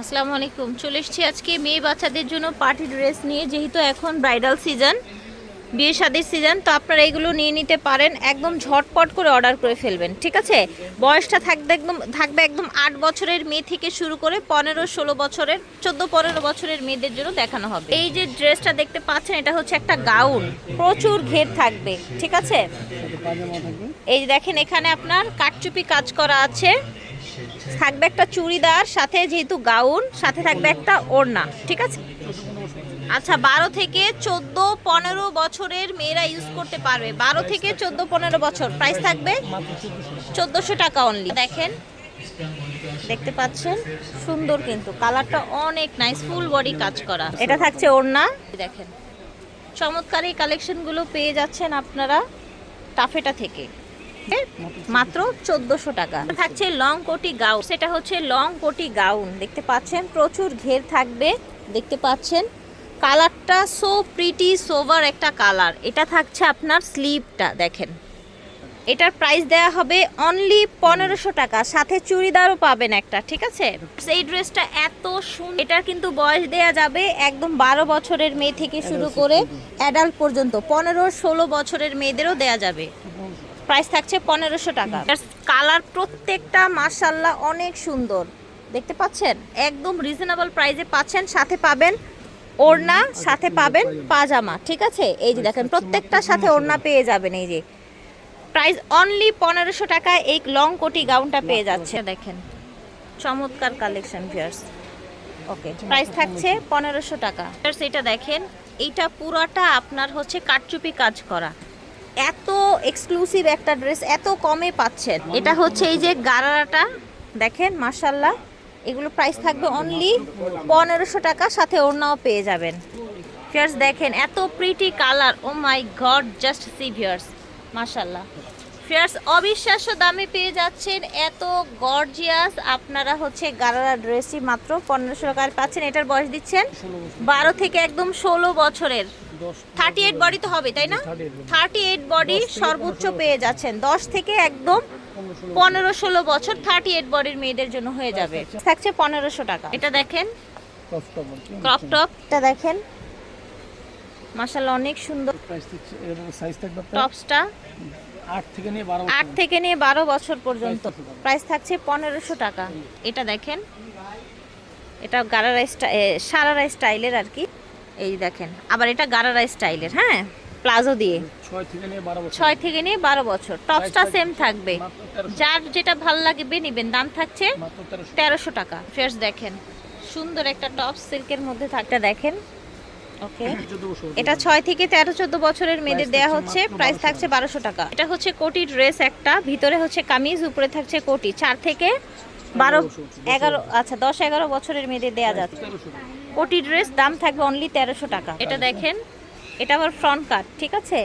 আসসালামু আলাইকুম। চলে এসেছি আজকে মেয়ে বাচ্চাদের জন্য পার্টি ড্রেস নিয়ে, যেহেতু এখন ব্রাইডাল সিজন বিয়ে শাদির সিজন তো আপনারা এগুলো নিয়ে নিতে পারেন। একদম ঝটপট করে অর্ডার করে ফেলবেন, ঠিক আছে? বয়সটা থাকবে একদম থাকবে একদম আট বছরের মেয়ে থেকে শুরু করে পনেরো, ষোলো বছরের, চোদ্দ, পনেরো বছরের মেয়েদের জন্য দেখানো হবে। এই যে ড্রেসটা দেখতে পাচ্ছেন, এটা হচ্ছে একটা গাউন প্রচুর ঘের থাকবে, ঠিক আছে? এই দেখেন এখানে আপনার কাটচুপি কাজ করা আছে। থাকবে একটা চুড়িদার, সাথে যেহেতু গাউন, সাথে থাকবে একটা ওড়না, ঠিক আছে? আচ্ছা বারো থেকে চোদ্দ পনেরো বছরের মেয়েরা ইউজ করতে পারবে। বারো থেকে চোদ্দ পনেরো বছর প্রাইস থাকবে চোদ্দোশো টাকা অনলি দেখেন, দেখতে পাচ্ছেন, সুন্দর কিন্তু, কালারটা অনেক নাইস ফুল বডি কাজ করা। এটা থাকছে ওড়না। দেখেন, চমৎকার এই কালেকশনগুলো পেয়ে যাচ্ছেন আপনারা টাফেটা থেকে। মাত্র চোদ্দোশো টাকা। থাকছে লং কোটি গাউন। সেটা হচ্ছে লং কোটি গাউন। দেখতে পাচ্ছেন প্রচুর ঘের থাকবে। দেখতে পাচ্ছেন কালারটা সো প্রিটি সোভার একটা কালার। এটা থাকছে আপনার স্লিভটা দেখেন। এটার প্রাইস দেয়া হবে অনলি পনেরোশো টাকা। সাথে চুড়িদারও পাবেন একটা ঠিক আছে? এই ড্রেসটা এত সুন্দর এটার কিন্তু বয়স দেয়া যাবে একদম বারো বছরের মেয়ে থেকে শুরু করে অ্যাডাল্ট পর্যন্ত। পনেরো ষোলো বছরের মেয়েদেরও দেয়া যাবে। প্রাইস থাকছে পনেরোশো টাকা। কালার প্রত্যেকটা মার্শাল্লাহ অনেক সুন্দর। দেখতে পাচ্ছেন? একদম রিজনেবল প্রাইসে পাচ্ছেন সাথে পাবেন ওড়না সাথে পাবেন পাজামা ঠিক আছে? এই যে দেখেন প্রত্যেকটার সাথে ওড়না পেয়ে যাবেন এই যে। প্রাইস অনলি পনেরোশো টাকায় এই লং কোটি গাউনটা পেয়ে যাচ্ছে। দেখেন চমৎকার কালেকশন ভিয়ার্স ওকে প্রাইস থাকছে পনেরোশো টাকা। এটা দেখেন এইটা পুরাটা আপনার হচ্ছে কাটচুপি কাজ করা। এত এক্সক্লুসিভ একটা ড্রেস এত কমে পাচ্ছেন। এটা হচ্ছে এই যে গারারাটা, দেখেন মার্শাল্লাহ এগুলো প্রাইস থাকবে অনলি পনেরোশো টাকা, সাথে ওড়নাও পেয়ে যাবেন। ফিয়ার্স দেখেন, এত pretty colour oh my god just see viewers মার্শাল্লাহ ফিয়ার্স অবিশ্বাস্য দামে পেয়ে যাচ্ছেন এত গর্জিয়াস আপনারা হচ্ছে গারারা ড্রেসই মাত্র পনেরোশো টাকায় পাচ্ছেন। এটার বয়স দিচ্ছেন বারো থেকে একদম ষোলো বছরের। থার্টি এইট বডি তো হবে তাই না? থার্টি এইট বডি সর্বোচ্চ পেয়ে যাচ্ছেন। দশ থেকে একদম পনেরো ষোলো বছর থার্টি এইট বডির মেয়েদের জন্য হয়ে যাবে। থাকছে পনেরোশো টাকা। এটা দেখেন। ক্রপ টপ এটা দেখেন। মাসাল্লাহ অনেক সুন্দর। টপসটা আট থেকে নিয়ে বারো থেকে নিয়ে বছর পর্যন্ত। প্রাইস থাকছে পনেরোশো টাকা। এটা দেখেন। এটা গারারা স্টাই সারারা স্টাইলের আর কি। এই দেখেন আবার এটা গারারা স্টাইলের হ্যাঁ? প্লাজো দিয়ে। ছয় থেকে নিয়ে বারো বছর। টপসটা সেম থাকবে। যার যেটা ভালো লাগবে নিবেন দাম থাকছে তেরোশো। টাকা। ফ্রেশ দেখেন সুন্দর একটা টপ সিল্কের মধ্যে থাকতে দেখেন ওকে। এটা ছয় থেকে তেরো চোদ্দ বছরের মেয়েদের দেওয়া হচ্ছে প্রাইস থাকছে বারোশো টাকা। এটা হচ্ছে কোটি ড্রেস একটা ভিতরে হচ্ছে কামিজ উপরে থাকছে কোটি। চার থেকে বারো এগারো আচ্ছা দশ এগারো বছরের মেয়েদের দেওয়া যাচ্ছে। কোটি ড্রেস দাম থাকবে অনলি তেরোশো টাকা। এটা দেখেন। এটা আবার ফ্রন্ট কাট ঠিক আছে?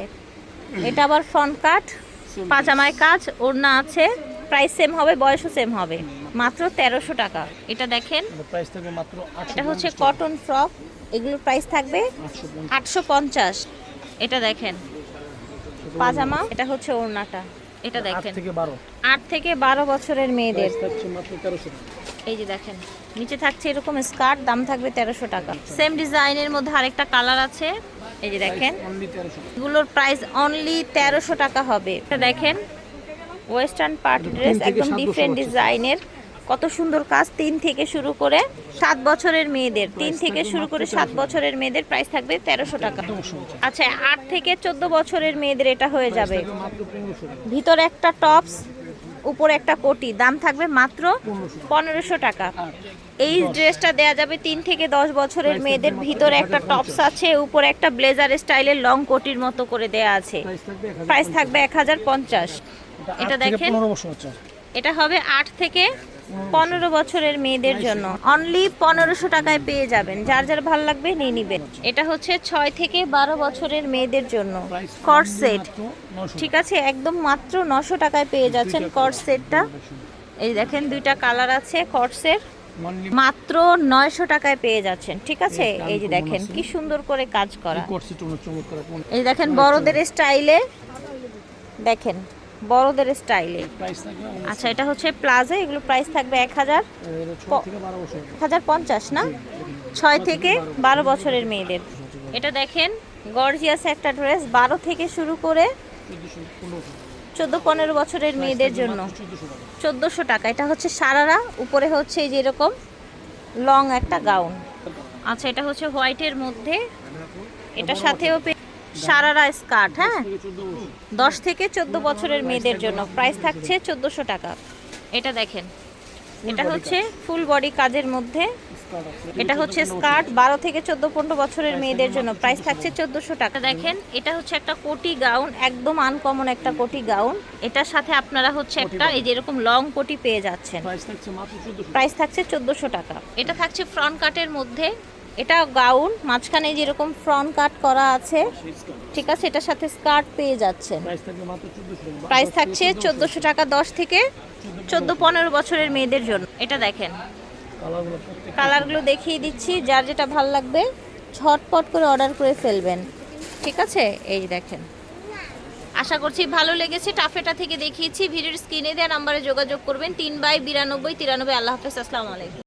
এটা আবার ফ্রন্ট কাট পাজামায় কাজ ওড়না আছে প্রাইস সেম হবে বয়সও সেম হবে। মাত্র তেরোশো টাকা। এটা দেখেন। মাত্র এটা হচ্ছে কটন ফ্রক এগুলোর প্রাইস থাকবে আটশো আটশো পঞ্চাশ। এটা দেখেন। পাজামা এটা হচ্ছে ওড়নাটা। এটা দেখেন। আট থেকে বারো। বছরের মেয়েদের। এই যে দেখেন নিচে থাকছে এরকম স্কার্ট দাম থাকবে তেরোশো টাকা। সেম ডিজাইনের মধ্যে আরেকটা কালার আছে। এই যে দেখেন এগুলোর প্রাইস অনলি তেরোশো টাকা হবে। এটা দেখেন ওয়েস্টার্ন পার্ট ড্রেস একদম ডিফারেন্ট ডিজাইনের কত সুন্দর কাজ তিন থেকে শুরু করে সাত বছরের মেয়েদের। তিন থেকে শুরু করে সাত বছরের মেয়েদের প্রাইস থাকবে তেরোশো টাকা। আচ্ছা আট থেকে চোদ্দ বছরের মেয়েদের এটা হয়ে যাবে। ভিতরে একটা টপস উপরে একটা কোটি দাম থাকবে মাত্র পনেরোশো। টাকা। এই ড্রেসটা দেয়া যাবে তিন থেকে দশ বছরের মেয়েদের ভিতরে একটা টপস আছে উপরে একটা ব্লেজার স্টাইলের লং কোটির মতো করে দেয়া আছে। প্রাইস থাকবে এক হাজার পঞ্চাশ। এটা দেখেন হচ্ছে এটা হবে আট থেকে পনেরো বছরের মেয়েদের জন্য। অনলি পনেরোশো টাকায় পেয়ে যাবেন। যার যার ভালো লাগবে নিয়ে নিবেন। এটা হচ্ছে ছয় থেকে বারো বছরের মেয়েদের জন্য। প্রাইস সেট ঠিক আছে? একদম মাত্র নশো টাকায় পেয়ে যাচ্ছেন কট সেটটা এই দেখেন দুইটা কালার আছে অনলি মাত্র নয়শো টাকায় পেয়ে যাচ্ছেন। ঠিক আছে? এই যে দেখেন কি সুন্দর করে কাজ করা। এই দেখেন বড়দের স্টাইলে দেখেন বড়দের স্টাইলে। আচ্ছা এটা হচ্ছে প্লাজা এগুলো প্রাইস থাকবে এক হাজার এক হাজার পঞ্চাশ না? ছয় থেকে বারো বছরের মেয়েদের। এটা দেখেন গর্জিয়াস একটা ড্রেস বারো থেকে শুরু করে চোদ্দ পনেরো বছরের মেয়েদের জন্য। চোদ্দোশো টাকা। এটা হচ্ছে সারারা উপরে হচ্ছে এই যে এরকম লং একটা গাউন আচ্ছা এটা হচ্ছে হোয়াইটের মধ্যে। এটা সাথেও পে- সারারা স্কার্ট হ্যাঁ? দশ থেকে চোদ্দ বছরের মেয়েদের জন্য। প্রাইস থাকছে চোদ্দোশো টাকা। এটা দেখেন। এটা হচ্ছে ফুল বডি কাজের মধ্যে। এটা হচ্ছে স্কার্ট বারো থেকে চোদ্দ পনেরো বছরের মেয়েদের জন্য। প্রাইস থাকছে চোদ্দোশো টাকা। দেখেন এটা হচ্ছে একটা কোটি গাউন একদম আনকমন একটা কোটি গাউন এটার সাথে আপনারা হচ্ছে একটা এই যে এরকম লং কোটি পেয়ে যাচ্ছেন। প্রাইস থাকছে চোদ্দোশো। টাকা। এটা থাকছে ফ্রন্ট কাটের মধ্যে। এটা গাউন মাঝখানে যেরকম ফ্রন্ট কাট করা আছে ঠিক আছে এটার সাথে স্কার্ট পেয়ে যাচ্ছে। প্রাইস থাকছে চোদ্দোশো টাকা দশ থেকে চোদ্দ পনেরো বছরের মেয়েদের জন্য। এটা দেখেন। কালারগুলো দেখিয়ে দিচ্ছি যার যেটা ভালো লাগবে ঝটপট করে অর্ডার করে ফেলবেন। ঠিক আছে? এই দেখেন। আশা করছি ভালো লেগেছে। টাফেটা থেকে দেখিয়েছি। ভিডিওর স্ক্রিনে দেওয়া নাম্বারে যোগাযোগ করবেন। তিন বাই বিরানব্বই তিরানব্বই। আল্লাহ হাফেজ। আসসালামু আলাইকুম।